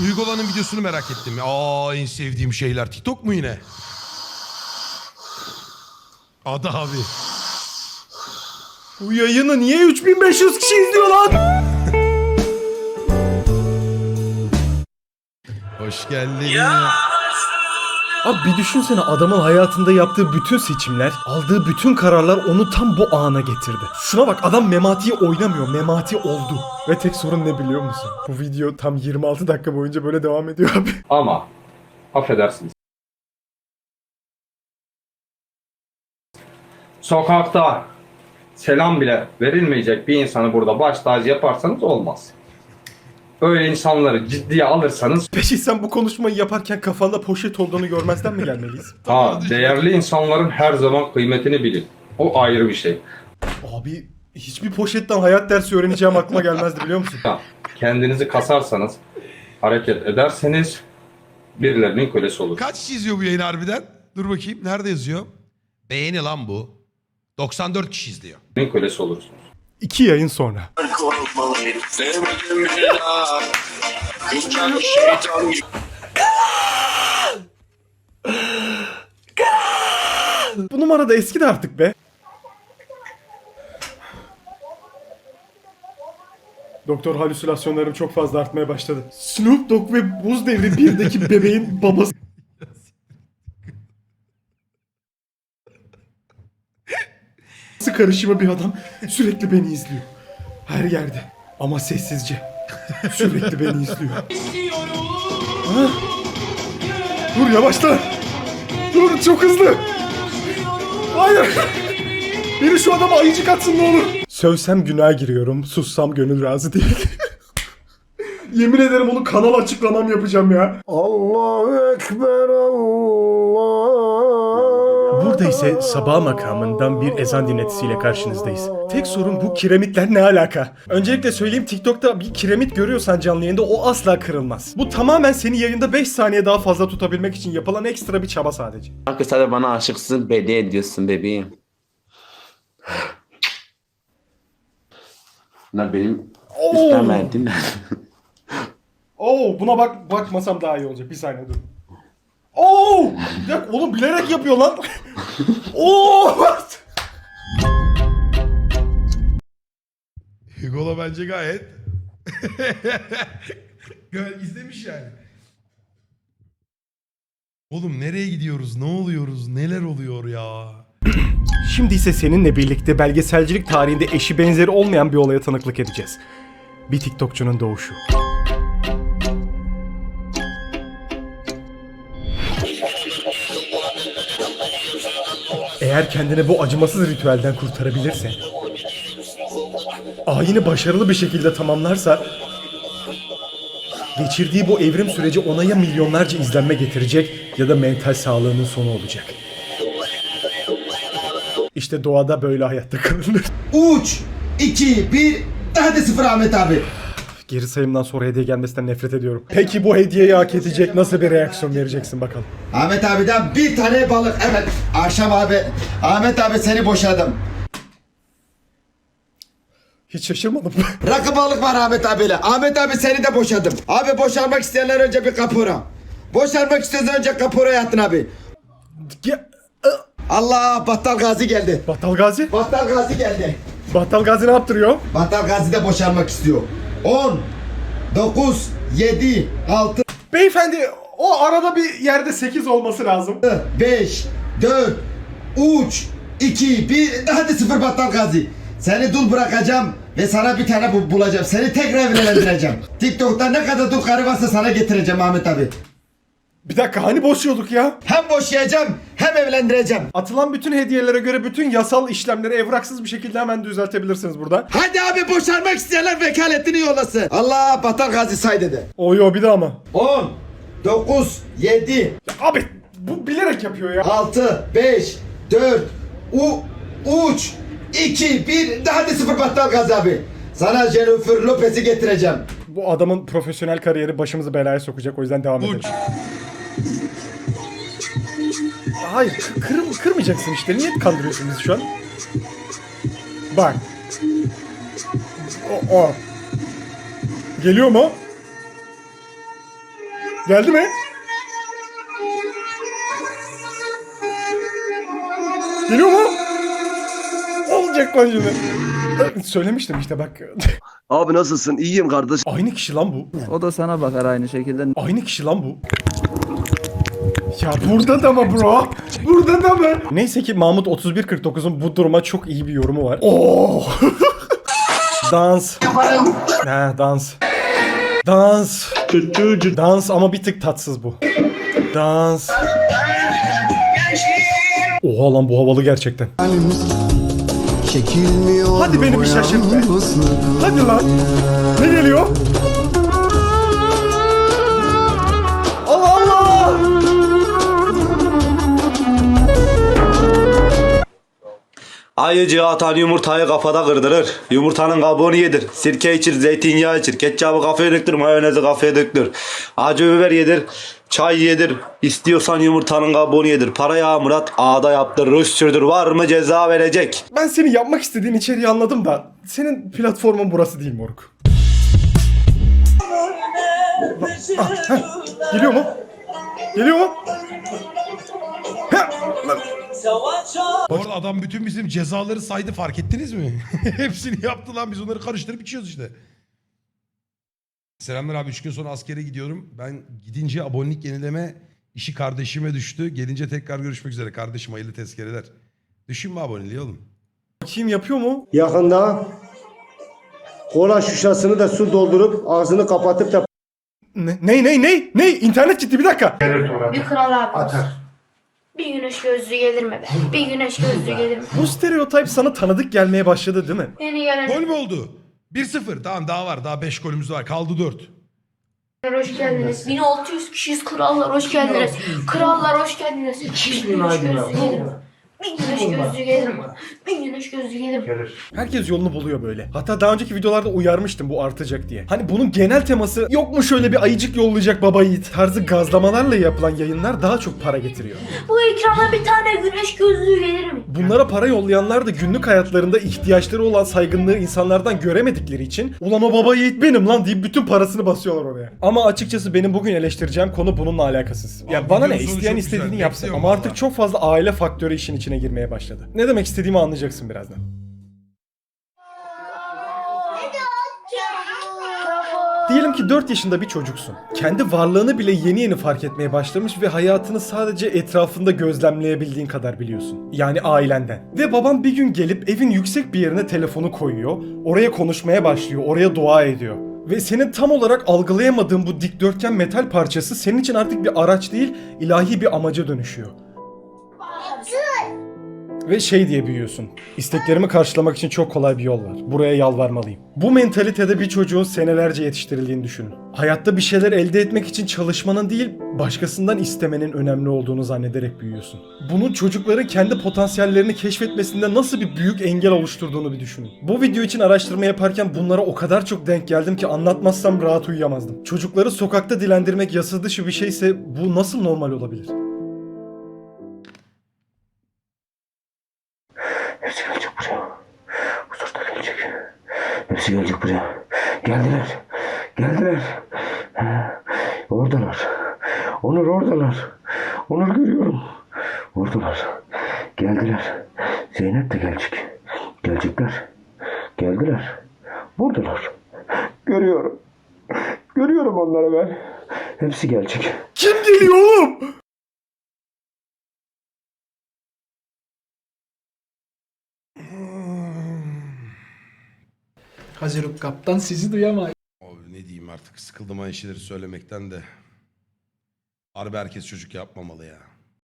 Şu Hugo'lanın videosunu merak ettim. Aa en sevdiğim şeyler. TikTok mu yine? Adı abi. Bu yayını niye 3500 kişi izliyor lan? Hoş geldin. Ya. Abi bir düşünsene adamın hayatında yaptığı bütün seçimler, aldığı bütün kararlar onu tam bu ana getirdi. Şuna bak adam Memati'yi oynamıyor, Memati oldu. Ve tek sorun ne biliyor musun? Bu video tam 26 dakika boyunca böyle devam ediyor abi. Ama affedersiniz. Sokakta selam bile verilmeyecek bir insanı burada baş tacı yaparsanız olmaz. Öyle insanları ciddiye alırsanız Peki sen bu konuşmayı yaparken kafanda poşet olduğunu görmezden mi gelmeliyiz? ha değerli insanların her zaman kıymetini bilin. O ayrı bir şey. Abi hiçbir poşetten hayat dersi öğreneceğim aklıma gelmezdi biliyor musun? Ha, kendinizi kasarsanız, hareket ederseniz birilerinin kölesi olur. Kaç kişi izliyor bu yayını harbiden? Dur bakayım. Nerede yazıyor? Beğeni lan bu. 94 kişi izliyor. Birinin kölesi olursunuz. İki yayın sonra. Bu numara da eski de artık be. Doktor halüsinasyonlarım çok fazla artmaya başladı. Snoop Dogg ve Buz Devri 1'deki bebeğin babası. Karışımı bir adam sürekli beni izliyor. Her yerde ama sessizce. Sürekli beni izliyor. Ha? Dur yavaşla. Dur çok hızlı. Hayır. Biri şu adama ayıcık atsın ne olur. Sövsem günah giriyorum. Sussam gönül razı değil. Yemin ederim onu kanal açıklamam yapacağım ya. Allahu Ekber Allah. İse sabah makamından bir ezan dinletisiyle karşınızdayız. Tek sorun bu kiremitler ne alaka? Öncelikle söyleyeyim TikTok'ta bir kiremit görüyorsan canlı yayında o asla kırılmaz. Bu tamamen seni yayında 5 saniye daha fazla tutabilmek için yapılan ekstra bir çaba sadece. Kanka sen de bana aşıksın belli ediyorsun bebeğim. Bunlar benim Oo. istemediğim. Oo buna bak bakmasam daha iyi olacak. Bir saniye dur. Oo! Bir dakika oğlum bilerek yapıyor lan. Oo! Hugo'la bence gayet Gayet izlemiş yani. Oğlum nereye gidiyoruz? Ne oluyoruz? Neler oluyor ya? Şimdi ise seninle birlikte belgeselcilik tarihinde eşi benzeri olmayan bir olaya tanıklık edeceğiz. Bir TikTokçunun doğuşu. Eğer kendini bu acımasız ritüelden kurtarabilirse, ayini başarılı bir şekilde tamamlarsa, geçirdiği bu evrim süreci ona ya milyonlarca izlenme getirecek ya da mental sağlığının sonu olacak. İşte doğada böyle hayatta kalınır. 3, 2, 1, hadi sıfır Ahmet abi. Geri sayımdan sonra hediye gelmesinden nefret ediyorum. Peki bu hediyeyi hak edecek nasıl bir reaksiyon vereceksin bakalım. Ahmet abiden bir tane balık. Evet, akşam abi. Ahmet abi seni boşadım. Hiç şaşırmadım. Rakı balık var Ahmet abiyle. Ahmet abi seni de boşadım. Abi boşanmak isteyenler önce bir kapora. Boşanmak istiyorsan önce kapora yatın abi. Ya, Allah Battal Gazi geldi. Battal Gazi? Battal Gazi geldi. Battal Gazi ne yaptırıyor? Battal Gazi de boşanmak istiyor. 10, 9, 7, 6, Beyefendi o arada bir yerde 8 olması lazım. 5, 4, 3, 2, 1, hadi sıfır Battal Gazi. Seni dul bırakacağım ve sana bir tane bu bulacağım. Seni tekrar evlendireceğim. TikTok'ta ne kadar dul karı varsa sana getireceğim Ahmet abi. Bir dakika hani boşuyorduk ya? Hem boşayacağım hem evlendireceğim. Atılan bütün hediyelere göre bütün yasal işlemleri evraksız bir şekilde hemen düzeltebilirsiniz burada. Hadi abi boşanmak isteyenler vekaletini yollasın. Allah Battal Gazi say dedi. O yo bir daha mı? 10, 9, 7, Abi bu bilerek yapıyor ya. 6, 5, 4, u, 3, 2, 1, hadi sıfır Battal Gazi abi. Sana Jennifer Lopez'i getireceğim. Bu adamın profesyonel kariyeri başımızı belaya sokacak o yüzden devam edelim. Hayır kır- kırmayacaksın işte. Niye kandırıyorsun bizi şu an? Bak. O, o. Geliyor mu? Geldi mi? Geliyor mu? Olacak lan şimdi. Söylemiştim işte bak. Abi nasılsın? İyiyim kardeş. Aynı kişi lan bu. O da sana bakar aynı şekilde. Aynı kişi lan bu. Ya burada da mı bro? Burada da mı? Neyse ki Mahmut 3149'un bu duruma çok iyi bir yorumu var. Oo. dans. Ha dans. Dans. Dans ama bir tık tatsız bu. Dans. Oha lan bu havalı gerçekten. Hadi beni bir şaşırt be. Hadi lan. Ne geliyor? Allah Allah. Ayıcığı atan yumurtayı kafada kırdırır. Yumurtanın kabuğunu yedir. Sirke içir, zeytinyağı içir. Ketçabı kafaya döktür, mayonezi kafaya döktür. Acı biber yedir, çay yedir. İstiyorsan yumurtanın kabuğunu yedir. Parayı Murat ağda yaptır, rüst sürdür. Var mı ceza verecek? Ben seni yapmak istediğin içeriği anladım da senin platformun burası değil moruk. Ah, heh. Geliyor mu? Geliyor mu? Heh, lan. Bu arada adam bütün bizim cezaları saydı fark ettiniz mi? Hepsini yaptı lan biz onları karıştırıp içiyoruz işte. Selamlar abi 3 gün sonra askere gidiyorum. Ben gidince abonelik yenileme işi kardeşime düştü. Gelince tekrar görüşmek üzere kardeşim hayırlı tezkereler. Düşünme aboneliği oğlum. Bakayım yapıyor mu? Yakında kola şişesini de su doldurup ağzını kapatıp da Ne ne ne ne? Ne? İnternet gitti bir dakika. Bir kral abi. Bir güneş gözlüğü gelir mi be? Bir güneş gözlüğü gelir mi? Bu stereotip sana tanıdık gelmeye başladı değil mi? Yeni gelen Gol mü oldu? 1-0 tamam daha var daha 5 golümüz var kaldı 4. hoş geldiniz. 1600 kişiyiz krallar hoş geldiniz. Krallar hoş geldiniz. Bir güneş gözlüğü gelir mi? Bir güneş gözlüğü gelir mi? Gelir? Herkes yolunu buluyor böyle. Hatta daha önceki videolarda uyarmıştım bu artacak diye. Hani bunun genel teması yok mu şöyle bir ayıcık yollayacak baba yiğit tarzı gazlamalarla yapılan yayınlar daha çok para getiriyor. Bu ekrana bir tane güneş gözlüğü gelir mi? Bunlara para yollayanlar da günlük hayatlarında ihtiyaçları olan saygınlığı insanlardan göremedikleri için ulan o baba yiğit benim lan deyip bütün parasını basıyorlar oraya. Ama açıkçası benim bugün eleştireceğim konu bununla alakasız. Ya Abi bana ne videonun sonu isteyen çok güzel, istediğini yapsın bekliyorum ama artık valla. çok fazla aile faktörü işin içine girmeye başladı. Ne demek istediğimi anlayacaksın birazdan. Diyelim ki 4 yaşında bir çocuksun. Kendi varlığını bile yeni yeni fark etmeye başlamış ve hayatını sadece etrafında gözlemleyebildiğin kadar biliyorsun. Yani ailenden. Ve babam bir gün gelip evin yüksek bir yerine telefonu koyuyor. Oraya konuşmaya başlıyor. Oraya dua ediyor. Ve senin tam olarak algılayamadığın bu dikdörtgen metal parçası senin için artık bir araç değil, ilahi bir amaca dönüşüyor. Ve şey diye büyüyorsun. İsteklerimi karşılamak için çok kolay bir yol var. Buraya yalvarmalıyım. Bu mentalitede bir çocuğun senelerce yetiştirildiğini düşünün. Hayatta bir şeyler elde etmek için çalışmanın değil, başkasından istemenin önemli olduğunu zannederek büyüyorsun. Bunun çocukların kendi potansiyellerini keşfetmesinde nasıl bir büyük engel oluşturduğunu bir düşünün. Bu video için araştırma yaparken bunlara o kadar çok denk geldim ki anlatmazsam rahat uyuyamazdım. Çocukları sokakta dilendirmek yasa dışı bir şeyse bu nasıl normal olabilir? Hepsi gelecek buraya. Huzur da gelecek. Hepsi gelecek buraya. Geldiler. Geldiler. Ha, oradalar. Onur oradalar. Onur görüyorum. Oradalar. Geldiler. Zeynep de gelecek. Gelecekler. Geldiler. Buradalar. Görüyorum. Görüyorum onları ben. Hepsi gelecek. Kim geliyor oğlum? Hazırlık kaptan sizi duyamayız. Abi ne diyeyim artık sıkıldım aynı şeyleri söylemekten de. Harbi herkes çocuk yapmamalı ya.